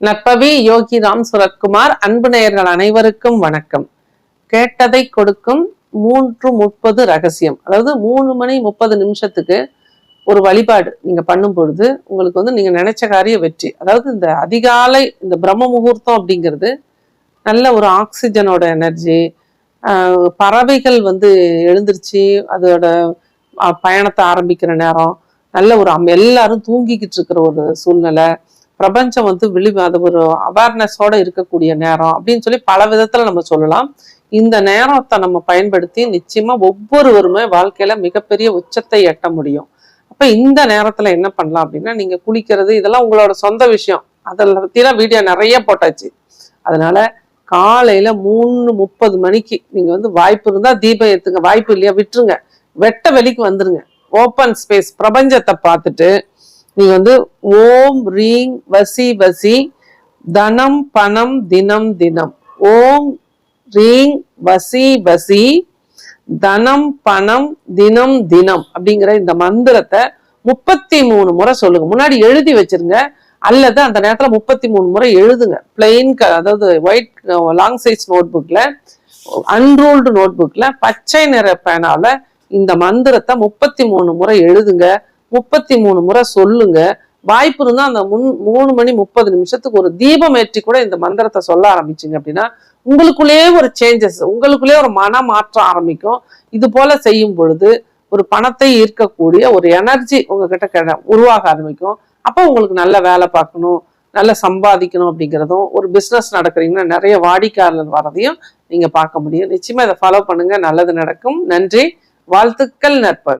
நற்பவி யோகி ராம் சுரத்குமார் அன்பு நேயர்கள் அனைவருக்கும் வணக்கம். கேட்டதை கொடுக்கும் மூன்று முப்பது ரகசியம். அதாவது மூணு மணி முப்பது நிமிஷத்துக்கு ஒரு வழிபாடு நீங்க பண்ணும் பொழுது உங்களுக்கு வந்து நீங்க நினைச்ச காரிய வெற்றி. அதாவது இந்த அதிகாலை இந்த பிரம்ம முகூர்த்தம் அப்படிங்கிறது நல்ல ஒரு ஆக்சிஜனோட எனர்ஜி. பறவைகள் வந்து எழுந்திருச்சு அதோட அஹ், பயணத்தை ஆரம்பிக்கிற நேரம் நல்ல ஒரு அம்- எல்லாரும் தூங்கிக்கிட்டு இருக்கிற ஒரு சூழ்நிலை. பிரபஞ்சம் வந்து விழி அது ஒரு அவேர்னஸோட இருக்கக்கூடிய நேரம் அப்படின்னு சொல்லி பல விதத்துல நம்ம சொல்லலாம். இந்த நேரத்தை நம்ம பயன்படுத்தி நிச்சயமா ஒவ்வொருவருமே வாழ்க்கையில மிகப்பெரிய உச்சத்தை எட்ட முடியும். அப்ப இந்த நேரத்துல என்ன பண்ணலாம் அப்படின்னா நீங்க குளிக்கிறது இதெல்லாம் உங்களோட சொந்த விஷயம். அதில் பத்திலாம் வீடியோ நிறைய போட்டாச்சு. அதனால காலையில மூணு முப்பது மணிக்கு நீங்க வந்து வாய்ப்பு இருந்தா தீபம் ஏத்துங்க. வாய்ப்பு இல்லையா விட்டுருங்க. வெட்ட வெளிக்கு வந்துருங்க. ஓப்பன் ஸ்பேஸ் பிரபஞ்சத்தை பார்த்துட்டு நீங்க வந்து ஓம் ரீங் வசி வசி தனம் பணம் தினம் தினம். ஓம் ரீங் வசி வசி தனம் பணம் தினம் தினம் அப்படிங்கிற இந்த மந்திரத்தை முப்பத்தி மூணு முறை சொல்லுங்க. முன்னாடி எழுதி வச்சிருங்க. அல்லது அந்த நேரத்துல முப்பத்தி மூணு முறை எழுதுங்க. பிளெயின் அதாவது ஒயிட் லாங் சைஸ் நோட் புக்கில் அன்ரோல்டு நோட் பச்சை நிற பேனால இந்த மந்திரத்தை முப்பத்தி மூணு முறை எழுதுங்க. முப்பத்தி மூணு முறை சொல்லுங்க. வாய்ப்பு இருந்தா அந்த முன் மூணு மணி முப்பது நிமிஷத்துக்கு ஒரு தீபம் ஏற்றி கூட இந்த மந்திரத்தை சொல்ல ஆரம்பிச்சிங்க அப்படின்னா உங்களுக்குள்ளேயே ஒரு சேஞ்சஸ் உங்களுக்குள்ளேயே ஒரு மன மாற்றம் ஆரம்பிக்கும். இது போல செய்யும் பொழுது ஒரு பணத்தை ஈர்க்கக்கூடிய ஒரு எனர்ஜி உங்ககிட்ட கிட உருவாக ஆரம்பிக்கும். அப்போ உங்களுக்கு நல்ல வேலை பார்க்கணும் நல்ல சம்பாதிக்கணும் அப்படிங்கிறதும் ஒரு பிஸ்னஸ் நடக்கிறீங்கன்னா நிறைய வாடிக்கையாளர் வரதையும் நீங்க பார்க்க முடியும். நிச்சயமா இதை ஃபாலோ பண்ணுங்க. நல்லது நடக்கும். நன்றி. வாழ்த்துக்கள் நற்பர்